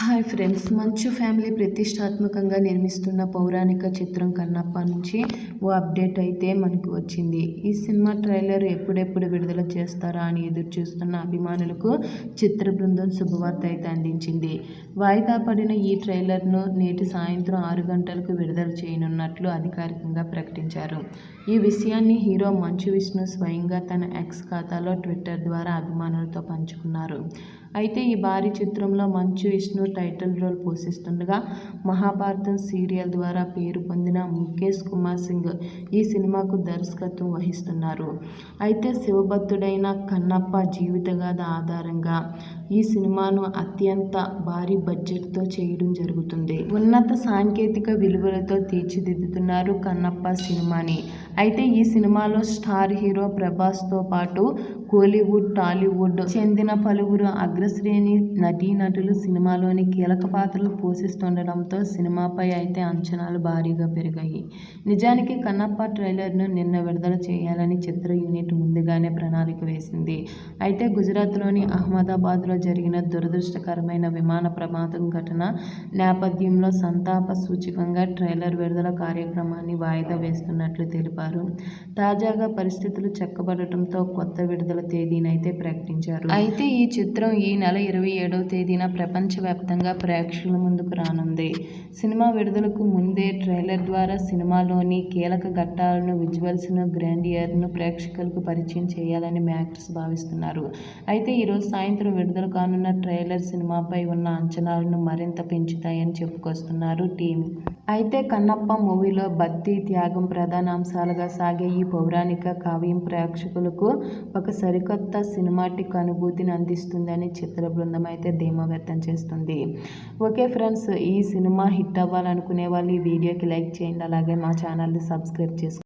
Hi friends మంచు family ప్రతిష్టాత్మకంగా నిర్మిస్తున్న పౌరాణిక చిత్రం కన్నప్ప నుంచి ఓ అప్డేట్ అయితే మనకు వచ్చింది. ఈ సినిమా ట్రైలర్ ఎప్పుడెప్పుడు విడుదల చేస్తారా అని ఎదురు చూస్తున్న అభిమానులకు చిత్ర బృందం శుభవార్త అయితే అందించింది. వాయిదా పడిన ఈ ట్రైలర్ను నేటి సాయంత్రం ఆరు గంటలకు విడుదల చేయనున్నట్లు అధికారికంగా ప్రకటించారు. ఈ విషయాన్ని హీరో మంచు విష్ణు స్వయంగా తన ఎక్స్ ఖాతాలో ట్విట్టర్ ద్వారా అభిమానులతో పంచుకున్నారు. అయితే ఈ భారీ చిత్రంలో మంచు విష్ణు టైటిల్ రోల్ పోషిస్తుండగా మహాభారతం సీరియల్ ద్వారా పేరు పొందిన ముఖేష్ కుమార్ సింగ్ ఈ సినిమాకు దర్శకత్వం వహిస్తున్నారు. అయితే శివభక్తుడైన కన్నప్ప జీవితగాథ ఆధారంగా ఈ సినిమాను అత్యంత భారీ బడ్జెట్తో చేయడం జరుగుతుంది. ఉన్నత సాంకేతిక విలువలతో తీర్చిదిద్దుతున్నారు కన్నప్ప సినిమాని. అయితే ఈ సినిమాలో స్టార్ హీరో ప్రభాస్తో పాటు కోలీవుడ్ టాలీవుడ్ చెందిన పలువురు అగ్రశ్రేణి నటీనటులు సినిమాలోని కీలక పాత్రలు పోషిస్తుండడంతో సినిమాపై అయితే అంచనాలు భారీగా పెరిగాయి. నిజానికి కన్నప్ప ట్రైలర్ను నిన్న విడుదల చేయాలని చిత్ర యూనిట్ ముందుగానే ప్రణాళిక వేసింది. అయితే గుజరాత్లోని అహ్మదాబాద్లో జరిగిన దురదృష్టకరమైన విమాన ప్రమాదం ఘటన నేపథ్యంలో సంతాప సూచకంగా ట్రైలర్ విడుదల కార్యక్రమాన్ని వాయిదా వేస్తున్నట్లు తెలిపారు. తాజాగా పరిస్థితులు చక్కబడటంతో కొత్త విడుదల తేదీనైతే ప్రకటించారు. అయితే ఈ చిత్రం ఈ నెల ఇరవై ఏడవ తేదీన ప్రపంచవ్యాప్తంగా ప్రేక్షకుల ముందుకు రానుంది. సినిమా విడుదలకు ముందే ట్రైలర్ ద్వారా సినిమాలోని కీలక ఘట్టాలను విజువల్స్ను గ్రాండియర్ను ప్రేక్షకులకు పరిచయం చేయాలని మేకర్స్ భావిస్తున్నారు. అయితే ఈరోజు సాయంత్రం విడుదల కానున్న ట్రైలర్ సినిమాపై ఉన్న అంచనాలను మరింత పెంచుతాయని చెప్పుకొస్తున్నారు టీం. అయితే కన్నప్ప మూవీలో భక్తి త్యాగం ప్రధాన అంశాలు అంశాలుగా సాగే ఈ పౌరాణిక కావ్యం ప్రేక్షకులకు ఒక సరికొత్త సినిమాటిక్ అనుభూతిని అందిస్తుందని చిత్ర బృందం అయితే ధీమా వ్యక్తం చేస్తుంది. ఓకే ఫ్రెండ్స్ ఈ సినిమా హిట్ అవ్వాలనుకునే వాళ్ళు ఈ వీడియోకి లైక్ చేయండి అలాగే మా ఛానల్ని సబ్స్క్రైబ్ చేసుకోండి.